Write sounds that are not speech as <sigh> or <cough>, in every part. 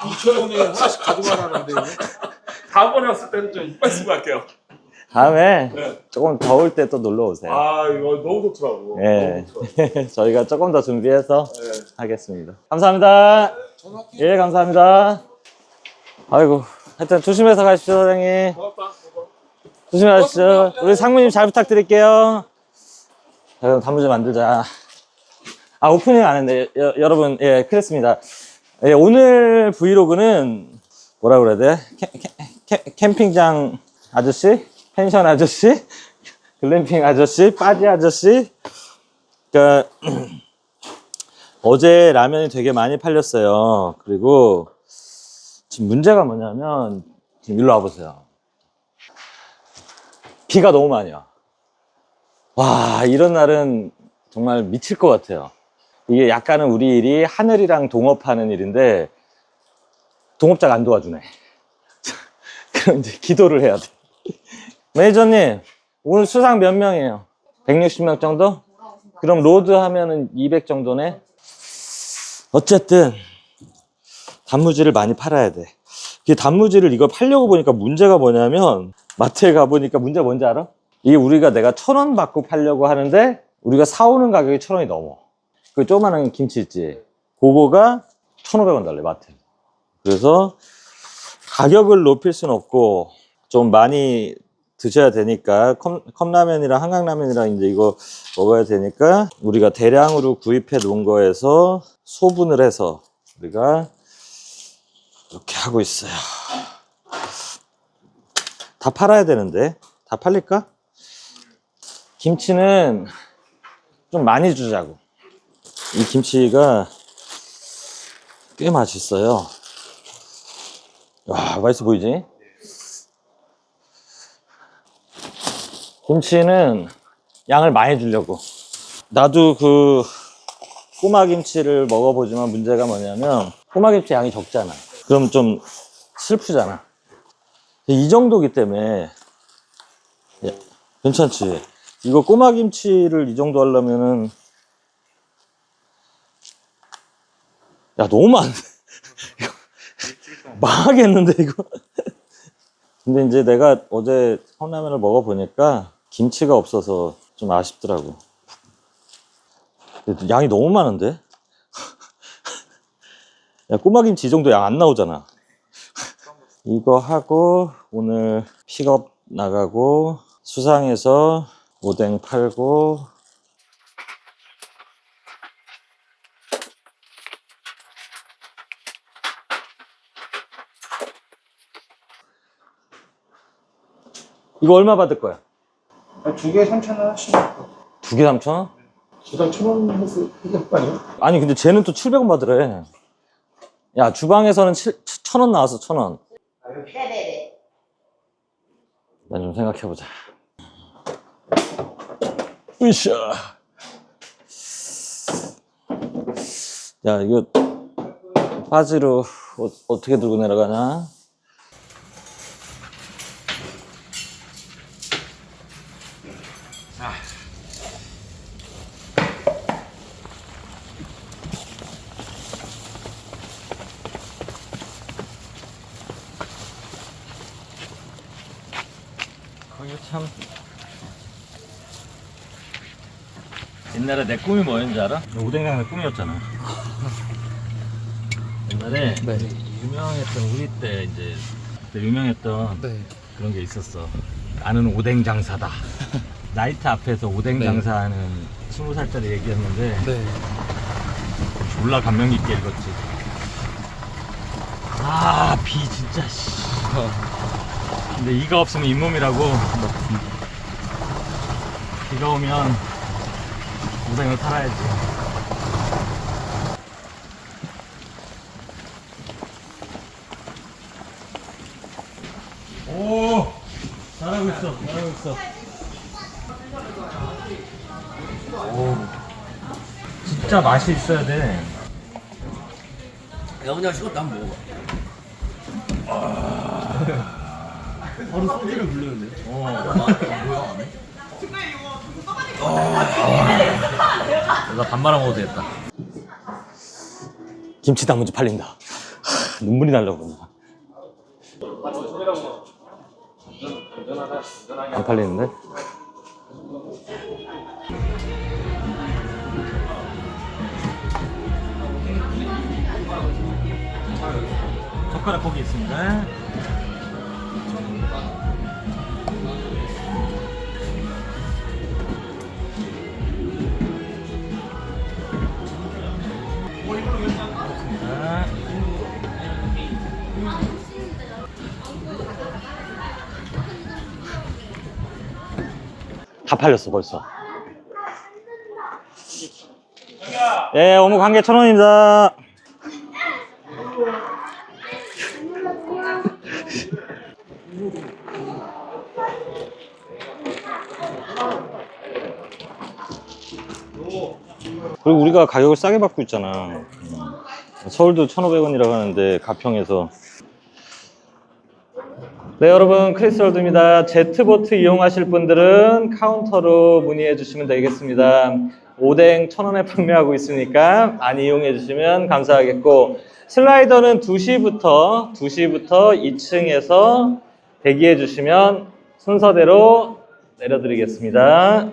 2천 원에 하나씩 가져가라는데. 다음번에 왔을 때는 좀 이빨 쓰고 갈게요. 다음에 네. 조금 더울 때 또 놀러 오세요. 아 이거 너무 좋더라고. 예. 너무 <laughs> 좋더라고. 저희가 조금 더 준비해서 네. 하겠습니다. 감사합니다. 전화할게. 예, 감사합니다. 아이고, 하여튼 조심해서 가십시오, 사장님. 고맙다. 조심히 가십시오. 우리 상무님 잘 부탁드릴게요. 자, 그럼 단무지 만들자. 아, 오프닝 안 했네. 여, 여러분, 예, 그랬습니다. 예, 오늘 브이로그는 뭐라 그래야 돼? 캠핑장 아저씨? 펜션 아저씨? <laughs> 글램핑 아저씨? 빠지 아저씨? 그니까, <clears throat> 어제 라면이 되게 많이 팔렸어요. 그리고 지금 문제가 뭐냐면, 지금 일로 와보세요. 비가 너무 많이 와. 와, 이런 날은 정말 미칠 것 같아요. 이게 약간은 우리 일이 하늘이랑 동업하는 일인데, 동업자가 안 도와주네. <laughs> 그럼 이제 기도를 해야 돼. 매니저님, 오늘 수상 몇 명이에요? 160명 정도? 그럼 로드 하면은 200 정도네? 어쨌든, 단무지를 많이 팔아야 돼. 이 단무지를 이걸 팔려고 보니까 문제가 뭐냐면 마트에 가보니까 문제 뭔지 알아? 이게 우리가 내가 천 원 받고 팔려고 하는데 우리가 사오는 가격이 천 원이 넘어. 그 조그마한 김치 있지? 그거가 천오백 원 달래 마트. 그래서 가격을 높일 수는 없고 좀 많이 드셔야 되니까 컵, 컵라면이랑 한강라면이랑 이제 이거 먹어야 되니까 우리가 대량으로 구입해 놓은 거에서 소분을 해서 우리가 이렇게 하고 있어요. 다 팔아야 되는데 다 팔릴까? 김치는 좀 많이 주자고. 이 김치가 꽤 맛있어요. 와, 맛있어 보이지? 김치는 양을 많이 주려고. 나도 그 꼬마 김치를 먹어보지만 문제가 뭐냐면 꼬마 김치 양이 적잖아. 그럼 좀 슬프잖아. 이 정도기 때문에 야, 괜찮지. 이거 꼬마 김치를 이 정도 하려면은 야 너무 많네. 이거 망하겠는데 이거. 근데 이제 내가 어제 컵라면을 먹어보니까 김치가 없어서 좀 아쉽더라고. 양이 너무 많은데? 야, 꼬마김치 이 정도 양 안 나오잖아. 이거 하고, 오늘 픽업 나가고, 수상해서 오뎅 팔고, 이거 얼마 받을 거야? 두 개에 3천 원 하시면 두 개 3천 원? 주당 천원 해서 해줄 거 아니에요? 아니, 근데 쟤는 또 700원 받으래. 야, 주방에서는 1,000원 나왔어, 1,000원. 네네네. 난 좀 생각해보자. 으쌰. 야, 이거, 바지로 어, 어떻게 들고 내려가냐? 거기 참. 옛날에 내 꿈이 뭐였는지 알아? 오뎅장 내 꿈이었잖아. 옛날에 유명했던 우리 때 이제 그때 유명했던 그런 게 있었어. 나는 오뎅 장사다. <laughs> 나이트 앞에서 오뎅 장사하는 스무 살짜리 얘기였는데 졸라 감명 깊게 읽었지. 아, 비 진짜 씨. 근데 이가 없으면 잇몸이라고. 비가 오면 오뎅을 팔아야지. 오, 잘하고 있어, 잘하고 있어. 오, 진짜 맛이 있어야 돼. 야, 그냥 식었다 한번 먹어봐. 바로 소주를 부르는데. 내 가밥 말아 먹어도 되겠다. 김치 단무지 팔린다. 하, 눈물이 날려고 그런다. 안 팔리는데? 젓가락 고기 있습니다. 팔렸어 벌써. 예, 어묵 한 개 천 원입니다. 그리고 우리가 가격을 싸게 받고 있잖아. 음. 서울도 1,500원이라고 하는데 가평에서 네 여러분 크리스월드입니다. 제트보트 이용하실 분들은 카운터로 문의해 주시면 되겠습니다. 오뎅 천원에 판매하고 있으니까 많이 이용해 주시면 감사하겠고 슬라이더는 2시부터 2시부터 2층에서 대기해 주시면 순서대로 내려드리겠습니다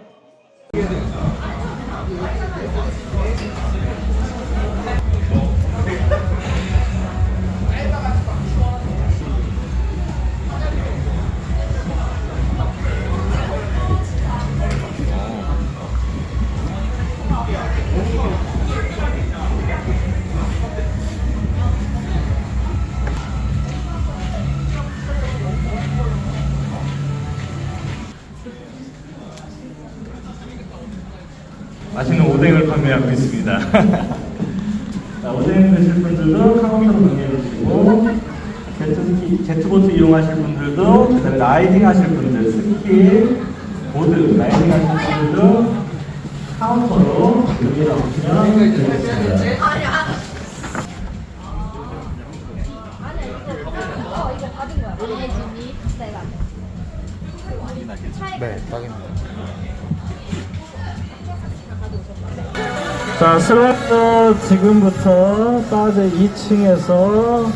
판매하고 있습니다. <laughs> 자, 오뎅 드실 분들도 카운터로 문의해 주시고 제트스키, 제트보트 이용하실 분들도 그다음에 라이딩 하실 분들 스키, 보드 라이딩 하실 분들도 카운터로 문의해 주시면 되겠습니다. 네, 딱입니다. 자, 슬라이더 지금부터 빠제 2층에서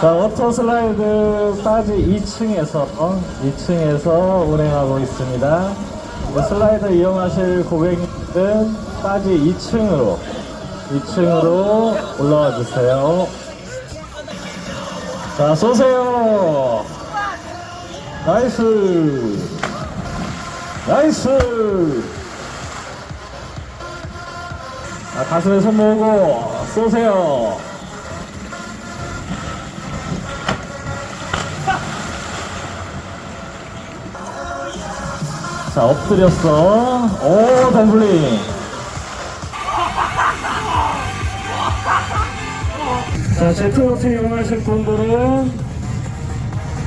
자, 워터 슬라이드 빠지 2층에서 2층에서 운행하고 있습니다. 네, 슬라이더 이용하실 고객님들은 빠지 2층으로 2층으로 올라와 주세요. 자, 쏘세요. 나이스. 나이스. 자, 가슴에 손 모으고 쏘세요. 자, 엎드렸어. 오, 덤블링. 자, 제트보트 이용하실 분들은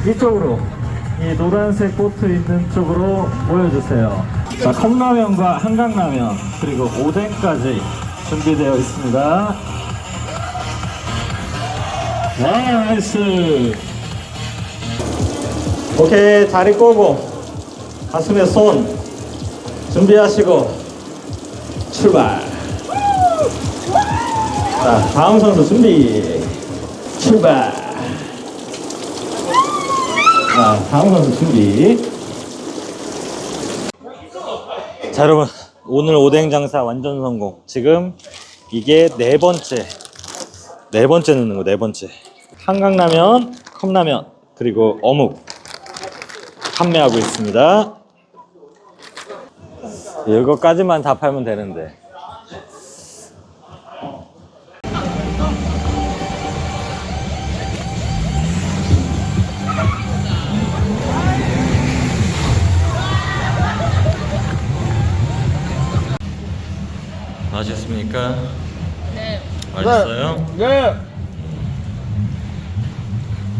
이쪽으로, 이 노란색 보트 있는 쪽으로 모여주세요. 자, 컵라면과 한강라면, 그리고 오뎅까지 준비되어 있습니다. 나이스. 오케이, 다리 꼬고. 가슴에 손 준비하시고 출발. 자, 다음 선수 준비. 출발. 자, 다음 선수 준비. 자, 여러분. 오늘 오뎅 장사 완전 성공. 지금 이게 네 번째. 네 번째 넣는 거, 네 번째. 한강라면, 컵라면, 그리고 어묵 판매하고 있습니다. 이거까지만 다 팔면 되는데. 드셨습니까? 네. 맛있어요? 네. 네.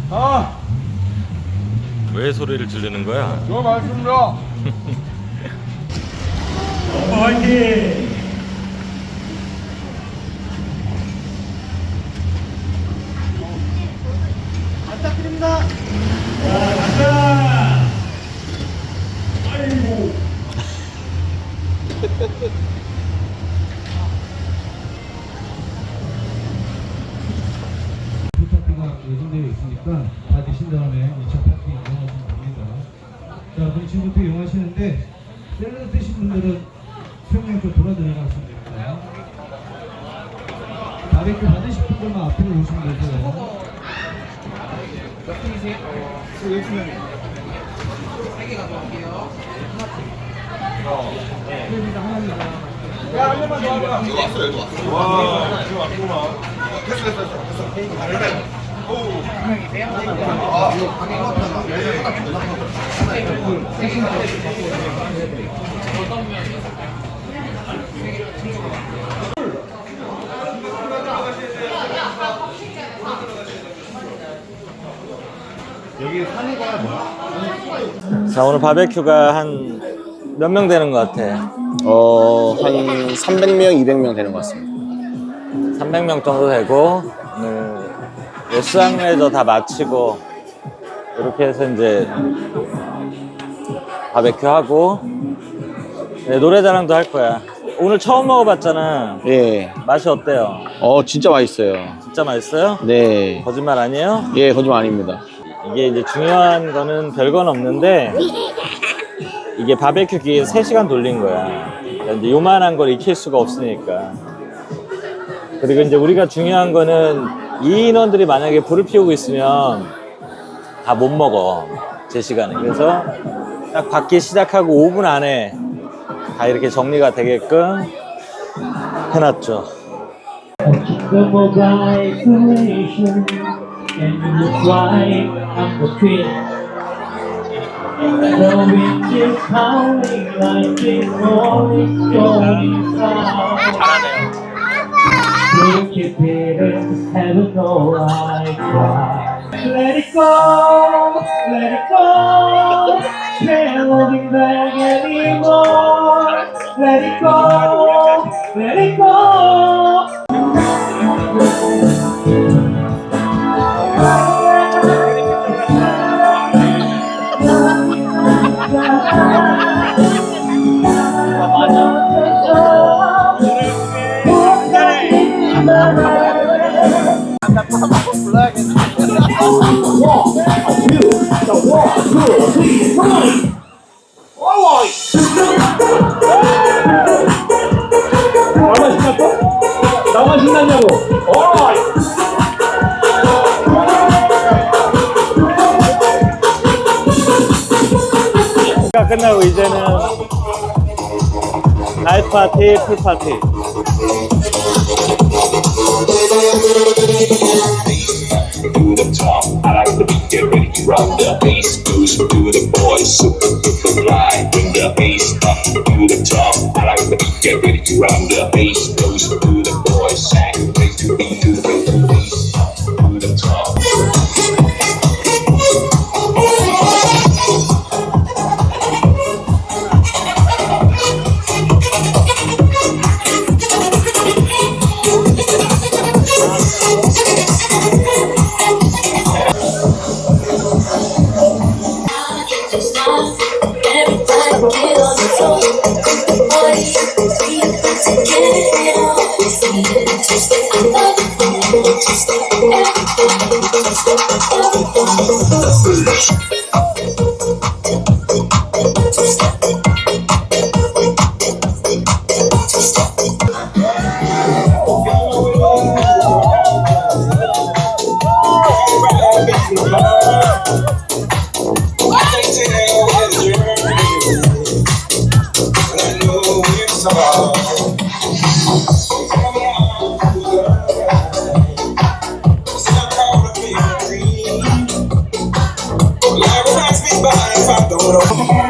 아. 왜 소리를 지르는 거야? 저 맛있습니다. 엄마 화이팅! 부탁드립니다. 자, 오 늘 바베큐가 한 몇 명 되는 것 같아? 어, 한 300명, 200명 되는 것 같습니다. 300명 정도 되고, 오늘 수상레저 다 마치고, 이렇게 해서 이제 바베큐 하고, 네, 노래자랑도 할 거야. 오늘 처음 먹어봤잖아. 예. 맛이 어때요? 어, 진짜 맛있어요. 진짜 맛있어요? 네. 거짓말 아니에요? 예, 거짓말 아닙니다. 이게 이제 중요한 거는 별건 없는데 이게 바베큐 기계 3시간 돌린 거야. 그러니까 이제 요만한 걸 익힐 수가 없으니까. 그리고 이제 우리가 중요한 거는 이 인원들이 만약에 불을 피우고 있으면 다 못 먹어. 제 시간에. 그래서 딱 받기 시작하고 5분 안에 다 이렇게 정리가 되게끔 해놨죠. The mobile isolation and you look like I'm the queen. The wind is howling like it's rolling, going down. Look at it, heaven know I cry. Let it go, let it go. Can't holding back anymore. Let it go, let it go. genau, the top, I like the beat, get ready to rock the bass goes to the boys, super duper fly. Bring the bass up to the top, I like the beat, get ready to rock the bass goes to Thank you. Toro.